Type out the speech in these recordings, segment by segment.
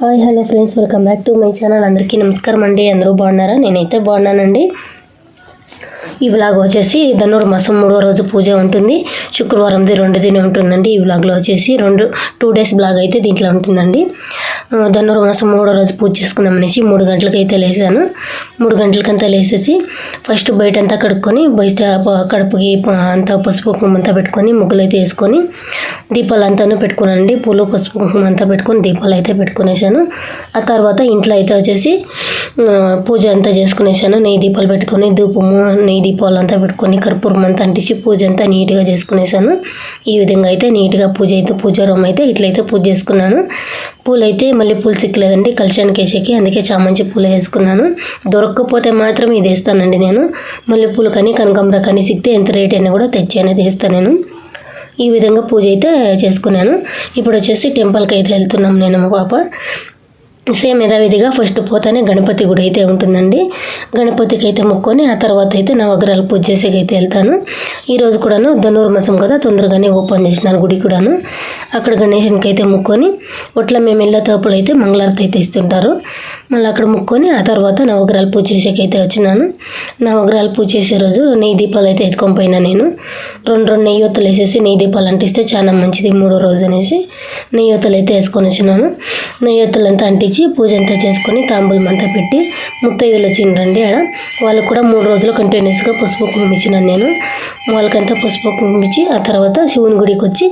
Hi hello friends welcome back to my channel అందరికీ నమస్కారం అండి. అందరూ బాగున్నారా? నేనైతే బాగున్నానండి. ఈ బ్లాగ్ వచ్చేసి ధనుర్ మాసం మూడో రోజు పూజ ఉంటుంది. శుక్రవారంది రెండు దిన ఉంటుందండి ఈ బ్లాగ్లో వచ్చేసి. రెండు టూ డేస్ బ్లాగ్ అయితే దీంట్లో ఉంటుందండి. ఆ, ధనుర్ మాసం మూడో రోజు పూజ చేసుకుందాం అనేసి మూడు గంటలకైతే అయితే లేసాను మూడు గంటలకంతా లేసేసి ఫస్ట్ బయట అంతా కడుక్కొని బయట కడుపుకి అంతా పసుపు కుంకుమ అంతా పెట్టుకొని ముగ్గులు అయితే వేసుకొని దీపాలు అంతాను పెట్టుకున్నానండి. పూలు పసుపు కుంకుమ అంతా పెట్టుకొని దీపాలు అయితే పెట్టుకునేసాను ఆ తర్వాత ఇంట్లో అయితే వచ్చేసి పూజ అంతా చేసుకునేసాను నెయ్యి దీపాలు పెట్టుకొని ధూపము నెయ్యి దీపాలంతా పెట్టుకొని కర్పూరం అంతా అంటించి పూజ అంతా నీట్గా చేసుకునేసాను. ఈ విధంగా అయితే నీట్గా పూజ అయితే పూజ రూమ్ అయితే ఇట్లయితే పూజ చేసుకున్నాను. పూలు అయితే మళ్ళీ పూలు సిక్కలేదండి. కలిశానికి వేసేకి అందుకే చామంచి పూలు వేసుకున్నాను. దొరకకపోతే మాత్రం ఇది వేస్తానండి నేను. మళ్ళీ పూలు కానీ కనకాంబర కానీ సిక్తే ఎంత రేట్ అయినా కూడా తెచ్చి అనేది వేస్తాను నేను. ఈ విధంగా పూజ అయితే చేసుకున్నాను. ఇప్పుడు వచ్చేసి టెంపుల్కి అయితే వెళ్తున్నాం నేను మా పాప. సేమ్ యథావిధిగా ఫస్ట్ పోతానే గణపతి గుడి అయితే ఉంటుందండి. గణపతికి అయితే మొక్కొని ఆ తర్వాత అయితే నవగ్రహాలు పూజ చేసేకి అయితే వెళ్తాను. ఈరోజు కూడాను ధనుర్మాసం కదా తొందరగానే ఓపెన్ చేసినాను గుడి కూడాను. అక్కడ గణేషన్కి అయితే మొక్కొని ఒట్ల మేము వెళ్ళే తోపులు అయితే మంగళారతి అయితే ఇస్తుంటారు. మళ్ళీ అక్కడ మొక్కొని ఆ తర్వాత నవగ్రహాలు పూజ చేసేకి అయితే వచ్చినాను. నవగ్రహాలు పూజ చేసే రోజు నెయ్యి దీపాలు అయితే ఎత్తుకొని పోయినా నేను. రెండు రెండు నెయ్యి వేసేసి నెయ్యి దీపాలు అంటిస్తే చాలా మంచిది మూడో రోజు అనేసి నెయ్యి అయితే వేసుకొని వచ్చినాను. స్నేహితులంతా అంటించి పూజ అంతా చేసుకొని తాంబూలం అంతా పెట్టి ముత్తైదులు వచ్చిండ్రండి ఆడ. వాళ్ళకు కూడా మూడు రోజులు కంటిన్యూస్గా పసుపు కుంకుమ ఇచ్చినాను నేను. వాళ్ళకంతా పసుపు కుంకుమ ఇచ్చి ఆ తర్వాత శివుని గుడికి వచ్చి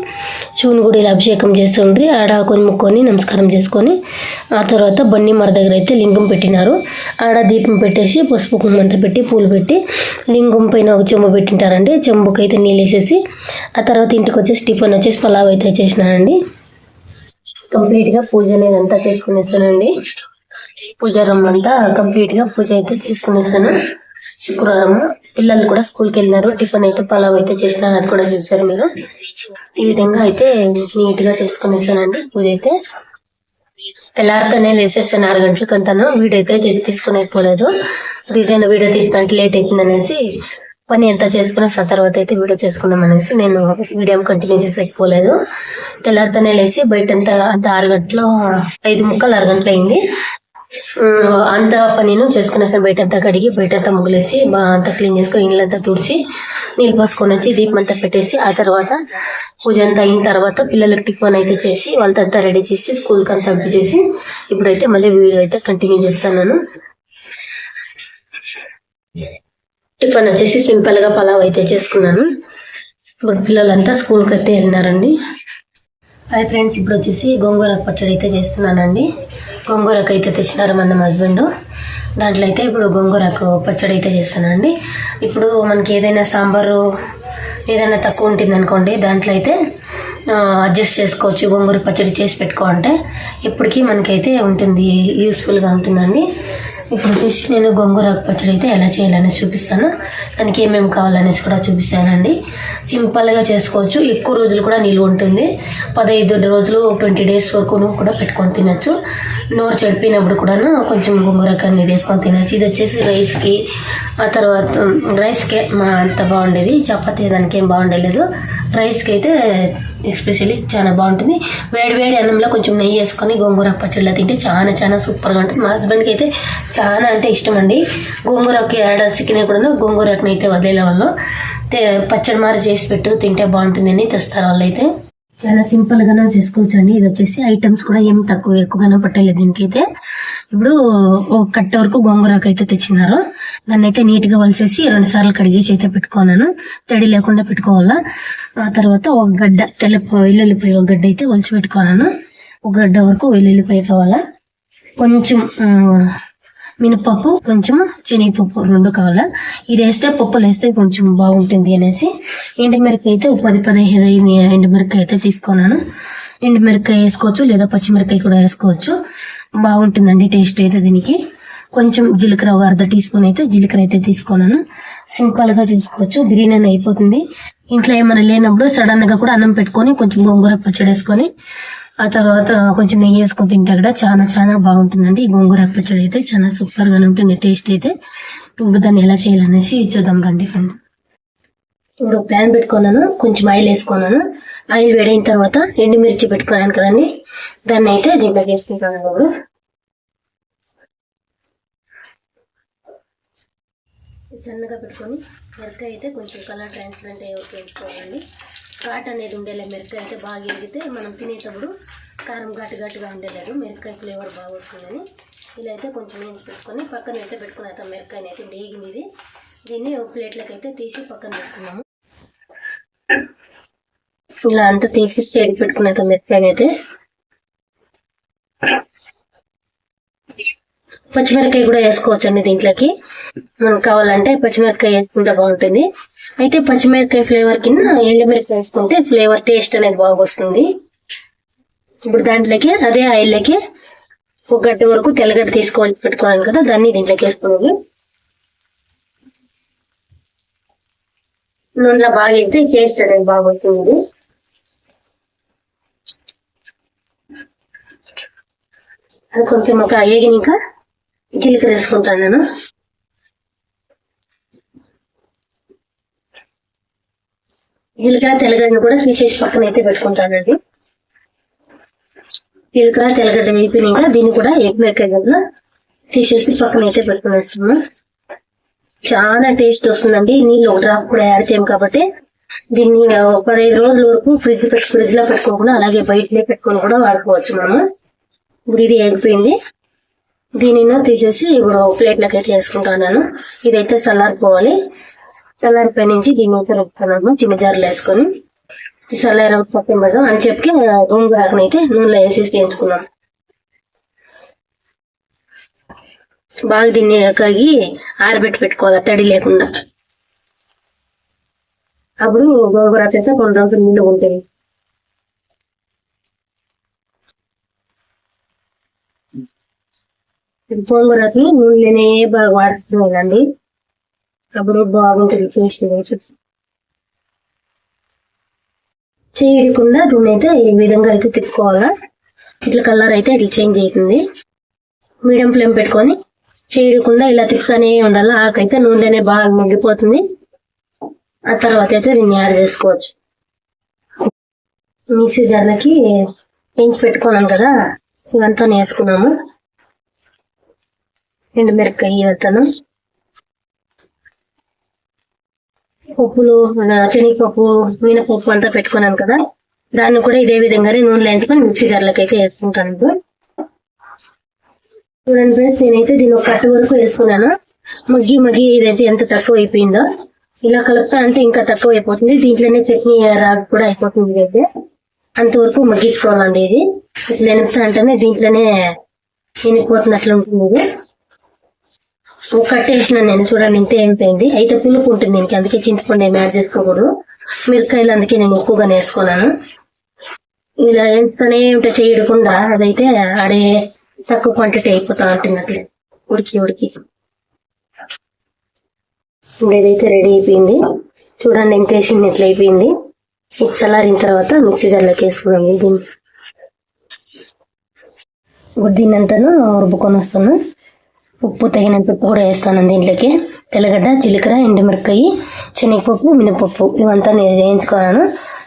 శివుని గుడిలో అభిషేకం చేస్తుండ్రి. ఆడ కొన్ని ముక్కొని నమస్కారం చేసుకొని ఆ తర్వాత బండి మర దగ్గర అయితే లింగం పెట్టినారు. ఆడ దీపం పెట్టేసి పసుపు కుంకుమ అంతా పెట్టి పూలు పెట్టి లింగం పైన ఒక చెంబు పెట్టింటారండి. చెంబుకి అయితే నీళ్ళు వేసేసి ఆ తర్వాత ఇంటికి వచ్చేసి టిఫిన్ వచ్చేసి పలావ్ అయితే చేసినానండి. కంప్లీట్గా పూజ అనేది అంతా చేసుకునేసానండి. పూజారం అంతా అంతా కంప్లీట్గా పూజ అయితే చేసుకునేసాను. శుక్రవారం పిల్లలు కూడా స్కూల్కి వెళ్ళినారు. టిఫిన్ అయితే పలావ్ అయితే చేసినారు అది కూడా చూసారు మీరు. ఈ విధంగా అయితే నీట్గా చేసుకునేసానండి పూజ అయితే. తెల్లారితోనే లేసేసాను ఆరు గంటలకు అంతాను వీడియో అయితే తీసుకుని అయిపోలేదు. డిజైన్ వీడియో తీసుకుంటే లేట్ అవుతుంది అనేసి పని ఎంత చేసుకున్నా తర్వాత అయితే వీడియో చేసుకుందాం అనేసి నేను వీడియో కంటిన్యూ చేసేకపోలేదు. తెల్లారితోనే లేచి బయట అంతా అంత ఆరు గంటలు ఐదు ముక్కలు ఆరు గంటలు అయింది. అంత పనిను చేసుకునేసాను బయట అంతా కడిగి బయట అంతా ముగ్గులేసి బాగా అంతా క్లీన్ చేసుకొని ఇల్లంతా తుడిచి నీళ్ళు పోసుకొని వచ్చి దీపం అంతా పెట్టేసి ఆ తర్వాత పూజ అంతా అయిన తర్వాత పిల్లలకు టిఫిన్ అయితే చేసి వాళ్ళతో అంతా రెడీ చేసి స్కూల్కి అంతా పంపించేసి ఇప్పుడైతే మళ్ళీ వీడియో అయితే కంటిన్యూ చేస్తాను టిఫిన్ వచ్చేసి సింపుల్గా పలావ్ అయితే చేసుకున్నాను. ఇప్పుడు పిల్లలంతా స్కూల్కి అయితే వెళ్ళినారండి. హాయ్ ఫ్రెండ్స్ ఇప్పుడు వచ్చేసి గోంగూర పచ్చడి అయితే చేస్తున్నానండి. గోంగూరకు అయితే తెచ్చినారు మన హస్బెండ్ దాంట్లో అయితే ఇప్పుడు గోంగూరకు పచ్చడి అయితే చేస్తానండి ఇప్పుడు మనకి ఏదైనా సాంబారు ఏదైనా తక్కువ ఉంటుంది అనుకోండి దాంట్లో అయితే అడ్జస్ట్ చేసుకోవచ్చు. గోంగూర పచ్చడి చేసి పెట్టుకో అంటే ఇప్పటికీ మనకైతే ఉంటుంది యూస్ఫుల్గా ఉంటుందండి. ఇప్పుడు వచ్చేసి నేను గోంగూర పచ్చడి అయితే ఎలా చేయాలని చూపిస్తాను. దానికి ఏమేమి కావాలనేసి కూడా చూపిస్తానండి. సింపుల్గా చేసుకోవచ్చు. ఎక్కువ రోజులు కూడా నిల్వ ఉంటుంది. పదహైదు రోజులు ట్వంటీ డేస్ వరకు కూడా పెట్టుకొని తినచ్చు. నోరు చెడిపోయినప్పుడు కూడాను కొంచెం గోంగూర కన్నీ వేసుకొని తినచ్చు. ఇది వచ్చేసి రైస్కి ఆ తర్వాత రైస్కే మా అంత బాగుండేది. చపాతీ దానికి ఏం బాగుండలేదు. రైస్కి అయితే ఎస్పెషల్లీ చాలా బాగుంటుంది. వేడి వేడి అన్నంలో కొంచెం నెయ్యి వేసుకొని గోంగూర పచ్చడిలో తింటే చాలా చాలా సూపర్గా ఉంటుంది. మా హస్బెండ్కి అయితే చాలా అంటే ఇష్టం అండి గోంగూరకి ఏడా చికెన్ కూడా గోంగూరకి అయితే వదిలే వాళ్ళు పచ్చడి మారి చేసి పెట్టు తింటే బాగుంటుందని తెస్తారు వాళ్ళు అయితే చాలా సింపుల్ గానే చేసుకోవచ్చు అండి ఇది వచ్చేసి ఐటమ్స్ కూడా ఏం తక్కువ ఎక్కువగానే పట్టలేదు దీనికైతే. ఇప్పుడు ఒక కట్ట వరకు గోంగూరకు అయితే తెచ్చినారు. దాన్ని అయితే నీట్గా వలిచేసి రెండు సార్లు కడిగేసి అయితే పెట్టుకున్నాను. రెడీ లేకుండా పెట్టుకోవాలా. ఆ తర్వాత ఒక గడ్డ తెల్ల వెల్లుల్లిపోయి ఒక గడ్డ అయితే వలిచి పెట్టుకున్నాను. ఒక గడ్డ వరకు వెల్లుల్లిపోయి కావాలా. కొంచెం మినపప్పు కొంచెం శనగపప్పు రెండు కావాలా. ఇది వేస్తే పప్పులు వేస్తే కొంచెం బాగుంటుంది అనేసి ఎండుమిరకాయ అయితే ఒక పది పదిహేను ఐదు ఎండుమిరకాయ అయితే తీసుకున్నాను. ఎండుమిరకాయ వేసుకోవచ్చు లేదా పచ్చిమిరకాయ కూడా వేసుకోవచ్చు. బాగుంటుందండి టేస్ట్ అయితే దీనికి. కొంచెం జీలకర్ర ఒక అర్ధ టీ స్పూన్ అయితే జీలకర్ర అయితే తీసుకున్నాను. సింపుల్గా చూసుకోవచ్చు బిర్యానీ అయిపోతుంది. ఇంట్లో ఏమైనా లేనప్పుడు సడన్గా కూడా అన్నం పెట్టుకొని కొంచెం గోంగూర పచ్చడి వేసుకొని ఆ తర్వాత కొంచెం నెయ్యి వేసుకొని తింటే కూడా చాలా చాలా బాగుంటుందండి. ఈ గోంగూర పచ్చడి అయితే చాలా సూపర్గా ఉంటుంది టేస్ట్ అయితే. ఇప్పుడు దాన్ని ఎలా చేయాలనేసి చూద్దాం రండి ఫ్రెండ్స్. ఇప్పుడు ప్యాన్ పెట్టుకున్నాను కొంచెం ఆయిల్ వేసుకున్నాను. ఆయిల్ వేడైన తర్వాత ఎండుమిర్చి పెట్టుకున్నాను కదండి. దాన్ని అయితే దీంట్లో వేసుకుంటాను సన్నగా పెట్టుకొని మిరకాయ అయితే కొంచెం కలర్ ట్రాన్స్పరెంట్ అయ్యి వేయించుకోవాలండి ఘాట్ అనేది ఉండేలే మిరపకాయ అయితే బాగా ఎగితే మనం తినేటప్పుడు కారం ఘాటు ఘాటుగా ఉండేలేదు మిరపకాయ ఫ్లేవర్ బాగా వస్తుందని ఇలా అయితే కొంచెం వేయించి పెట్టుకొని పక్కన అయితే పెట్టుకున్న తర్వాత మిరపకాయని అయితే వేగింది దీన్ని ఒక ప్లేట్లోకి అయితే తీసి పక్కన పెట్టుకున్నాము. ఇలా అంతా తీసి సైడ్ పెట్టుకున్న తర్వాత మిరపకాయని అయితే పచ్చిమిరపకాయ కూడా వేసుకోవచ్చు అండి దీంట్లోకి. మనకు కావాలంటే పచ్చిమిరపకాయ వేసుకుంటే బాగుంటుంది. అయితే పచ్చిమిరపకాయ ఫ్లేవర్ కింద ఎండుమిరకాయ వేసుకుంటే ఫ్లేవర్ టేస్ట్ అనేది బాగా వస్తుంది ఇప్పుడు దాంట్లోకి అదే ఆయిల్లోకి ఒక గంట వరకు తెల్లగడ్డ తీసుకోవాలి పెట్టుకున్నాను కదా దాన్ని దీంట్లోకి వేసుకున్నాను నూనెలో బాగా అయితే టేస్ట్ అనేది బాగా వస్తుంది అది కొంచెం ఒక ఏగినాక జీలకర్ర వేసుకుంటాను నేను. జీలకర్ర తెల్లగడ్డను కూడా తీసేసి పక్కన అయితే పెట్టుకుంటానండి జీలకర్ర తెల్లగడ్డ వేపినాక దీన్ని కూడా ఎగ్ మిరకాయ తీసేసి పక్కన అయితే పెట్టుకునేస్తాము చాలా టేస్ట్ వస్తుందండి. నీళ్ళు ఒక డ్రాప్ కూడా యాడ్ చేయం కాబట్టి దీన్ని ఒక పదహైదు రోజుల వరకు ఫ్రిడ్జ్ పెట్టు ఫ్రిడ్జ్లో పెట్టుకోకుండా అలాగే బయటనే పెట్టుకొని కూడా వాడుకోవచ్చు మనము. ఇప్పుడు ఇది ఎగిపోయింది దీనిని తీసేసి ఇప్పుడు ప్లేట్లోకి అయితే వేసుకుంటున్నాను ఇదైతే చల్లారిపోవాలి. చల్లారిపై నుంచి దీన్ని అయితే రుబ్బుతున్నాము చిన్న జారులు వేసుకొని చల్లారి పక్కన పెడదాం. అని చెప్పి గోంగూరని అయితే నూనెలో వేసేసి చేయించుకున్నాం. బాగా దీన్ని కరిగి ఆరబెట్టి పెట్టుకోవాలి తడి లేకుండా. అప్పుడు గోంగూర చేస్తే కొన్ని రోజులు నీళ్ళు ఉంటాయి గోంగూరకి నూనెలోనే బాగా వాడుతున్నానండి అప్పుడు బాగుంటుంది టేస్ట్ చేయకుండా దీన్ని అయితే ఈ విధంగా అయితే తిప్పుకోవాలా? ఇట్లా కలర్ అయితే ఇట్లా చేంజ్ అవుతుంది. మీడియం ఫ్లేమ్ పెట్టుకొని చేయకుండా ఇలా తిప్పుతూనే ఉండాలి? ఆకైతే నూనెనే బాగా మగ్గిపోతుంది. ఆ తర్వాత అయితే దీన్ని యాడ్ చేసుకోవచ్చు. మిక్సీ జార్లకి పెంచి పెట్టుకున్నాను కదా ఇవంతా వేసుకున్నాము ఎండు మిరపకాయ ఇవంతాను పప్పులు మన శనగపప్పు మినపప్పు అంతా పెట్టుకున్నాను కదా. దాన్ని కూడా ఇదే విధంగానే నూనె లేంచుకొని మిక్సీ జార్లకి అయితే వేసుకుంటాను. చూడండి ఫ్రెండ్స్ నేనైతే దీని ఒక కట్టు వరకు వేసుకున్నాను. మగ్గి మగ్గి ఇదైతే ఎంత తక్కువ అయిపోయిందో. ఇలా కలుపుతా అంటే ఇంకా తక్కువ అయిపోతుంది. దీంట్లోనే చట్నీ రాగి కూడా అయిపోతుంది ఇదైతే అంతవరకు మగ్గించుకోవాలండి ఇది. ఇట్లా అంటేనే దీంట్లోనే ఎనిపోతున్నట్లు ఉంటుంది. ఇది కట్టేసిన నేను చూడండి ఇంత అయిపోయింది. అయితే పులుపు ఉంటుంది దీనికి అందుకే చింతపండు ఏమి యాడ్ చేసుకోకూడదు. మిరకాయలు అందుకే నేను ఎక్కువగా వేసుకున్నాను ఇలా వేస్తూనే ఉంటే చేయకుండా అదైతే అడే తక్కువ క్వాంటిటీ అయిపోతా ఉంటుంది అట్లా ఉడికి ఉడికి. ఇప్పుడు ఇదైతే రెడీ అయిపోయింది. చూడండి ఎంత వేసింది ఎట్లా అయిపోయింది. ఇది చల్లారిన తర్వాత మిక్సీ జార్లోకి వేసుకున్నాం దీన్ని. ఇప్పుడు దీన్ని అంతాను రుబ్బుకొని వస్తాను ఉప్పు తగినంత ఉప్పు కూడా వేస్తాను దీంట్లోకి. తెల్లగడ్డ జీలకర్ర ఎండుమిరపకాయ శనగపప్పు మినపప్పు ఇవంతా నేను వేయించుకున్నాను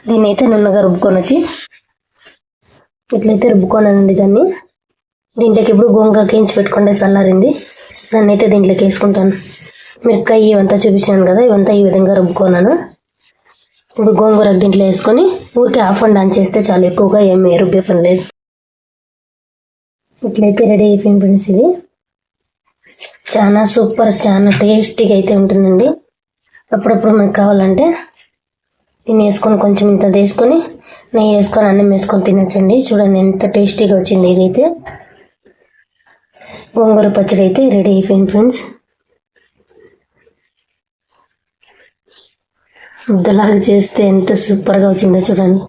దీన్ని అయితే నున్నగా రుబ్బుకొని వచ్చి ఇట్లయితే రుబ్బుకోనండి దాన్ని. దీంట్లోకి ఇప్పుడు గోంగూర కేంచి పెట్టుకుంటే చల్లారింది దాన్ని అయితే దీంట్లోకి వేసుకుంటాను. మిరపకాయ ఇవంతా చూపించాను కదా ఇవంతా ఈ విధంగా రుబ్బుకున్నాను. ఇప్పుడు గోంగూర దీంట్లో వేసుకొని ఊరికే ఆఫ్ అండ్ ఆన్ చేస్తే చాలా ఎక్కువగా ఏమి రుబ్బే పని లేదు. ఇట్లయితే రెడీ అయిపోయింది ఫ్రెండ్స్ ఇది. చాలా సూపర్ చాలా టేస్టీగా అయితే ఉంటుందండి. అప్పుడప్పుడు మనకు కావాలంటే దీన్ని వేసుకొని కొంచెం ఇంత వేసుకొని నెయ్యి వేసుకొని అన్నం వేసుకొని తినచ్చండి. చూడండి ఎంత టేస్టీగా వచ్చింది ఇదైతే. గోంగూర పచ్చడి అయితే రెడీ అయిపోయింది ఫ్రెండ్స్. ముద్దలాగా చేస్తే ఎంత సూపర్గా వచ్చిందో చూడండి.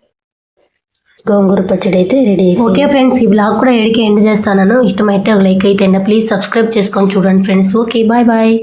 గోంగూర పచ్చడి అయితే రెడీ ఓకే ఫ్రెండ్స్ ఈ బ్లాగ్ కూడా ఎడికి ఎండ్ చేస్తాను ఇష్టమైతే ఒక లైక్ అయితే ప్లీజ్ సబ్స్క్రైబ్ చేసుకొని చూడండి ఫ్రెండ్స్. Okay bye bye